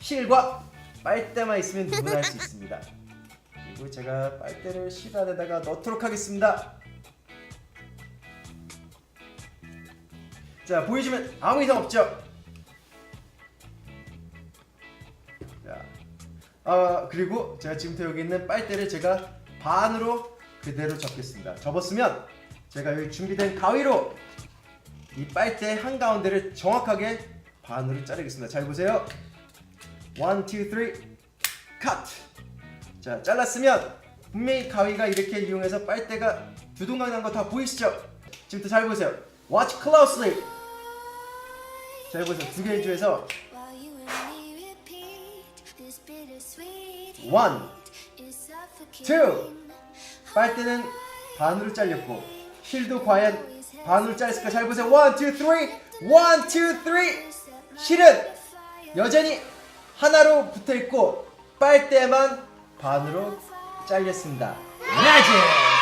실과 빨대만 있으면 누구나 할 수 있습니다. 그리고 제가 빨대를 실 안에다가 넣도록 하겠습니다. 자 보이시면 아무 이상 없죠? 자, 아 그리고 제가 지금부터 여기 있는 빨대를 제가 반으로 그대로 접겠습니다. 접었으면 제가 여기 준비된 가위로 이 빨대 한 가운데를 정확하게 반으로 자르겠습니다. 잘 보세요. 1, 2, 3, 컷! 자, 잘랐으면 분명히 가위가 이렇게 이용해서 빨대가 두동강 난 거 다 보이시죠? 지금부터 잘 보세요. Watch closely. 잘 보세요. 두 개의 주에서 One, two. two. 빨대는 반으로 잘렸고 실도 과연 반으로 잘렸을까? 잘 보세요. 1, 2, 3, 1, 2, 3. 실은 여전히 하나로 붙어 있고 빨대만 반으로 잘렸습니다. magic.